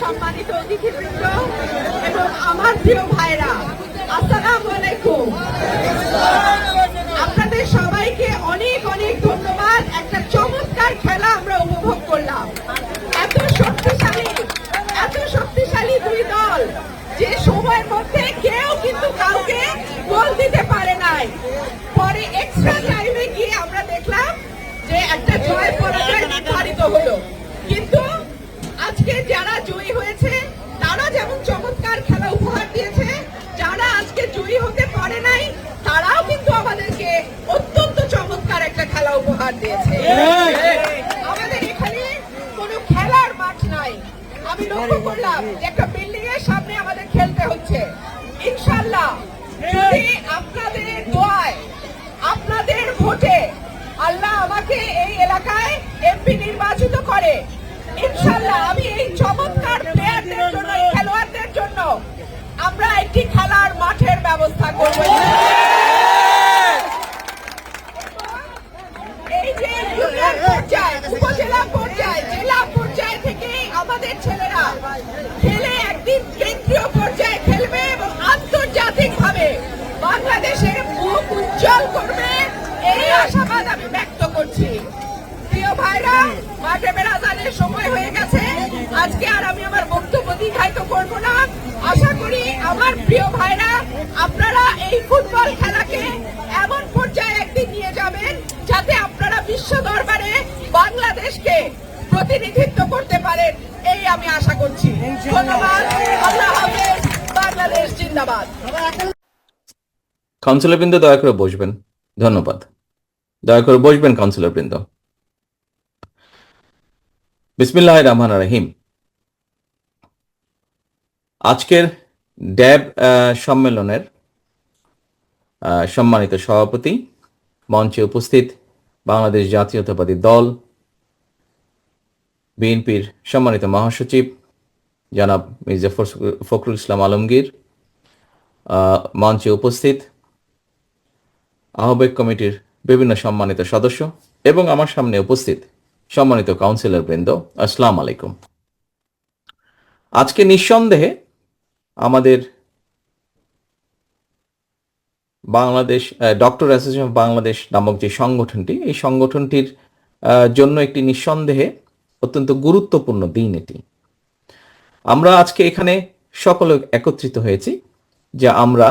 সম্মানিত অতিথিবৃন্দ এবং আমার প্রিয় ভাইরা আসসালামু আপনাদের সবাইকে অনেক অনেক ধন্যবাদ একটা চমৎকার খেলা আমরা উপভোগ করলাম এত শক্তিশালী এত শক্তিশালী দুই দল যে সময়ের মধ্যে কেউ কিন্তু কাউকে গোল দিতে পারে নাই পরে এক্সট্রা টাইমে গিয়ে আমরা দেখলাম যে একটা জয় পরাজয় নির্ধারিত হলো। কিন্তু আজকে যারা জয়ী হয়েছে, তারা যেমন চমৎকার খেলা উপহার দিয়েছে, যারা আজকে জয়ী হতে পারে নাই, তারাও কিন্তু আমাদেরকে অত্যন্ত চমৎকার একটা খেলা উপহার দিয়েছে। আমাদের এখানে কোনো খেলার মাঠ নাই। আমি লক্ষ্য করলাম একটা বিল্ডিং এর সামনে আমাদের খেলতে হচ্ছে। এমপি নির্বাচিত করে। ইনশাল্লাহ আমি এই চমৎকার প্লেয়ারদের জন্য খেলোয়াড়দের জন্য আমরা একটি খেলার মাঠের ব্যবস্থা করব। মাঠে বেড়াজানের সময় হয়ে গেছে। আজকে আর আমি আমার বক্তব্য না। আশা করি আমার প্রিয় ভাইরা, আপনারা এই ফুটবল খেলাকে এমন পর্যায়ে একদিন নিয়ে যাবেন যাতে আপনারা বিশ্ব দরবারে বাংলাদেশকে প্রতিনিধিত্ব করতে পারেন। এই আমি আশা করছি। ধন্যবাদ। আল্লাহ হাফেজ। বাংলাদেশ জিন্দাবাদ। কাউন্সিলর বৃন্দ দয়া করে বসবেন। ধন্যবাদ। দয়া করে বসবেন কাউন্সিলর বৃন্দ বিসমিল্লাহ রহমান রহিম। আজকের ড্যাব সম্মেলনের সম্মানিত সভাপতি, মঞ্চে উপস্থিত বাংলাদেশ জাতীয়তাবাদী দল, বিএনপির সম্মানিত মহাসচিব, জনাব মির্জা ফখরুল- ইসলাম আলমগীর। মঞ্চে উপস্থিত আহ্বায়ক কমিটির বিভিন্ন সম্মানিত সদস্য এবং আমার সামনে উপস্থিত সম্মানিত কাউন্সিলর বৃন্দ, আসসালাম আলাইকুম। আজকে নিঃসন্দেহে আমাদের Bangladesh doctor association of Bangladesh নামক যে সংগঠনটি, এই সংগঠনটির জন্য একটি নিঃসন্দেহে অত্যন্ত গুরুত্বপূর্ণ দিন এটি। আমরা আজকে এখানে সকলে একত্রিত হয়েছি যে আমরা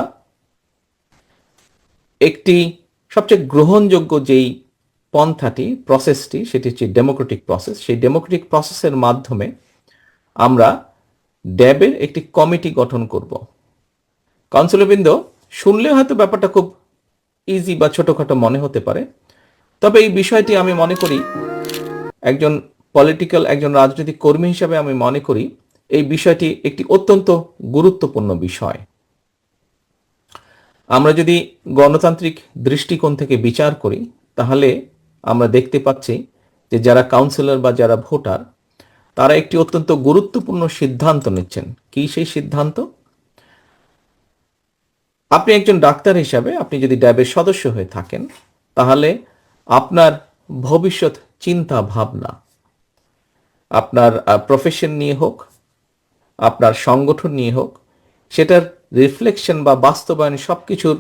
একটি সবচেয়ে গ্রহণযোগ্য যেই পন্থাটি প্রসেসটি সেটি হচ্ছে ডেমোক্রেটিক প্রসেস সেই ডেমোক্রেটিক প্রসেসের মাধ্যমে আমরা ড্যাবের একটি কমিটি গঠন করব। কাউন্সিলবৃন্দ শুনলে হয়তো ব্যাপারটা খুব ইজি বা ছোটখাটো মনে হতে পারে, তবে এই বিষয়টি আমি মনে করি একজন পলিটিক্যাল একজন রাজনৈতিক কর্মী হিসাবে আমি মনে করি এই বিষয়টি একটি অত্যন্ত গুরুত্বপূর্ণ বিষয়। আমরা যদি গণতান্ত্রিক দৃষ্টিকোণ থেকে বিচার করি, তাহলে আমরা দেখতে পাচ্ছি যে যারা কাউন্সিলর বা যারা ভোটার, তারা একটি অত্যন্ত গুরুত্বপূর্ণ সিদ্ধান্ত নিচ্ছেন। কি সেই সিদ্ধান্ত? আপনি একজন ডাক্তার হিসাবে আপনি যদি ড্যাবের সদস্য হয়ে থাকেন, তাহলে আপনার ভবিষ্যৎ চিন্তা ভাবনা, আপনার প্রফেশন নিয়ে হোক, আপনার সংগঠন নিয়ে হোক, সেটার রিফ্লেকশন বা বাস্তবায়ন সব কিছুর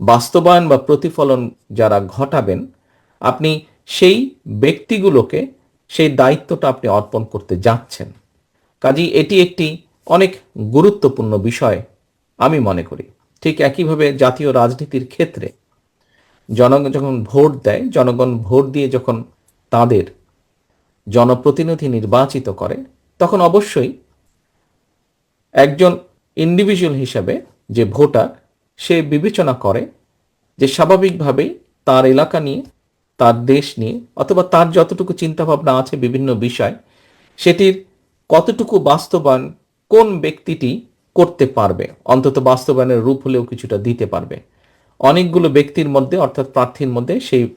বাস্তবায়ন বা প্রতিফলন যারা ঘটাবেন আপনি সেই ব্যক্তিগুলোকে সেই দায়িত্বটা আপনি অর্পণ করতে যাচ্ছেন। কাজেই এটি একটি অনেক গুরুত্বপূর্ণ বিষয় আমি মনে করি। ঠিক একইভাবে জাতীয় রাজনীতির ক্ষেত্রে জনগণ যখন ভোট দেয়, জনগণ ভোট দিয়ে যখন তাদের জনপ্রতিনিধি নির্বাচিত করে, তখন অবশ্যই একজন ইন্ডিভিজুয়াল হিসাবে যে ভোটার, সে বিবেচনা করে যে স্বাভাবিকভাবেই তার এলাকা নিয়ে তার দেশ নিয়ে অথবা তার যতটুকু চিন্তাভাবনা আছে বিভিন্ন বিষয়, সেটির কতটুকু বাস্তবায়ন কোন ব্যক্তিটি করতে পারবে? অন্তত বাস্তবায়নের রূপ হলেও কিছুটা দিতে পারবে। অনেকগুলো ব্যক্তির মধ্যে, অর্থাৎ প্রার্থীর মধ্যে, সেই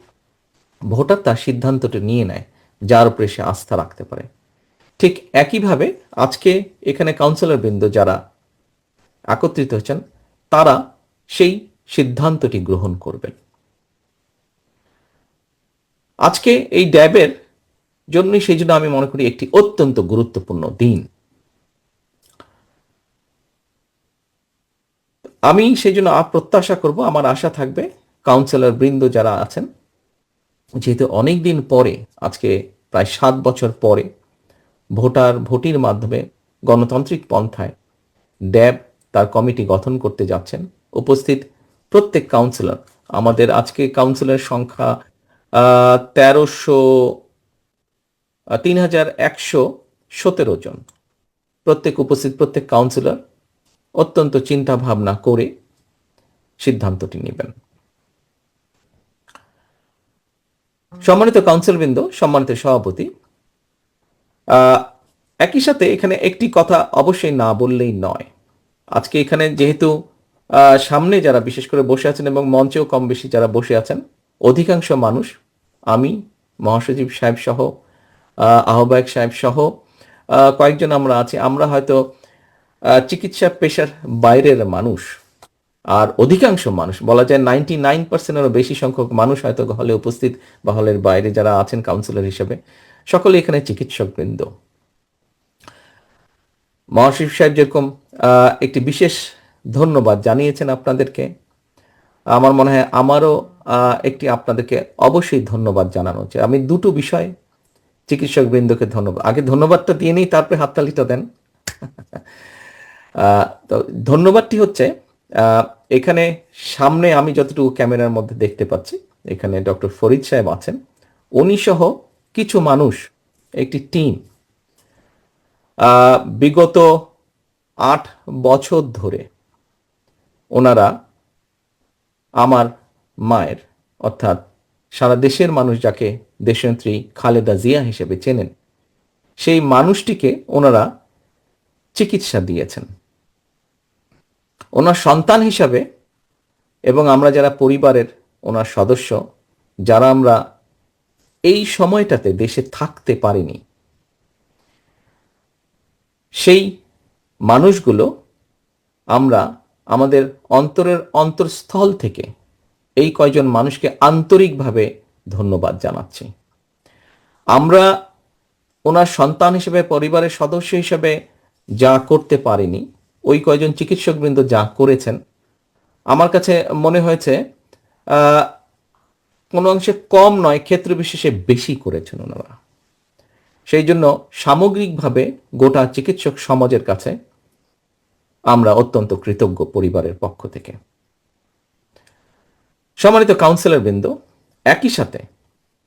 ভোটার তার সিদ্ধান্তটা নিয়ে নেয়, যার উপরে সে আস্থা রাখতে পারে। ঠিক একইভাবে আজকে এখানে কাউন্সিলর বৃন্দ যারা একত্রিত হচ্ছেন তারা সেই সিদ্ধান্তটি গ্রহণ করবেন। আজকে এই ড্যাবের জন্যই সেই জন্য আমি মনে করি একটি অত্যন্ত গুরুত্বপূর্ণ দিন। আমি সেই জন্য প্রত্যাশা করব, আমার আশা থাকবে কাউন্সিলর বৃন্দ যারা আছেন, যেহেতু অনেক দিন পরে, আজকে প্রায় সাত বছর পরে, ভোটার ভোটির মাধ্যমে গণতান্ত্রিক পন্থায় ড্যাব তার কমিটি গঠন করতে যাচ্ছেন, উপস্থিত প্রত্যেক কাউন্সিলর আমাদের আজকে কাউন্সিলর সংখ্যা তেরোশো তিন হাজার একশো সতেরো জন। প্রত্যেক উপস্থিত, প্রত্যেক কাউন্সিলর অত্যন্ত চিন্তা ভাবনা করে সিদ্ধান্তটি নেবেন। সম্মানিত কাউন্সিলবৃন্দ সম্মানিত সভাপতি একই সাথে এখানে একটি কথা অবশ্যই না বললেই নয়। আজকে এখানে যেহেতু সামনে যারা বিশেষ করে বসে আছেন এবং মঞ্চেও কম বেশি যারা বসে আছেন অধিকাংশ মানুষ, আমি, মহাসচিব সাহেব সহ আহ্বায়ক সাহেব সহ কয়েকজন আমরা আছি। আমরা হয়তো চিকিৎসা পেশার বাইরের মানুষ। আর অধিকাংশ মানুষ, বলা যায় নাইনটি নাইন পার্সেন্টেরও বেশি সংখ্যক মানুষ হয়তো হলে উপস্থিত বা হলের বাইরে যারা আছেন কাউন্সিলর হিসেবে, সকলে এখানে চিকিৎসক বৃন্দ মহাশিব সাহেব যেরকম একটি বিশেষ ধন্যবাদ জানিয়েছেন আপনাদেরকে। আমার মনে হয় আমারও একটি আপনাদেরকে অবশ্যই ধন্যবাদ জানানো উচিত আমি দুটো বিষয় চিকিৎসক বৃন্দকে ধন্যবাদ আগে ধন্যবাদটা দিয়ে নিই, তারপরে হাততালিটা দেন। তো ধন্যবাদটি হচ্ছে এখানে সামনে আমি যতটুকু ক্যামেরার মধ্যে দেখতে পাচ্ছি, এখানে ডক্টর ফরিদ সাহেব আছেন। উনি সহ কিছু মানুষ, একটি টিম বিগত আট বছর ধরে ওনারা আমার মায়ের, অর্থাৎ সারা দেশের মানুষ যাকে দেশনেত্রী খালেদা জিয়া হিসেবে চেনেন, সেই মানুষটিকে ওনারা চিকিৎসা দিয়েছেন। ওনার সন্তান হিসাবে এবং আমরা যারা পরিবারের ওনার সদস্য, যারা আমরা এই সময়টাতে দেশে থাকতে পারিনি, সেই মানুষগুলো আমরা আমাদের অন্তরের অন্তরস্থল থেকে এই কয়জন মানুষকে আন্তরিকভাবে ধন্যবাদ জানাচ্ছি। আমরা ওনার সন্তান হিসেবে, পরিবারের সদস্য হিসেবে যা করতে পারিনি, ওই কয়জন চিকিৎসকবৃন্দ যা করেছেন, আমার কাছে মনে হয়েছে কোনো অংশে কম নয়, ক্ষেত্র বিশেষে বেশি করেছেন ওনারা। সেই জন্য সামগ্রিকভাবে গোটা চিকিৎসক সমাজের কাছে আমরা অত্যন্ত কৃতজ্ঞ পরিবারের পক্ষ থেকে। সম্মানিত কাউন্সিলর বৃন্দ একই সাথে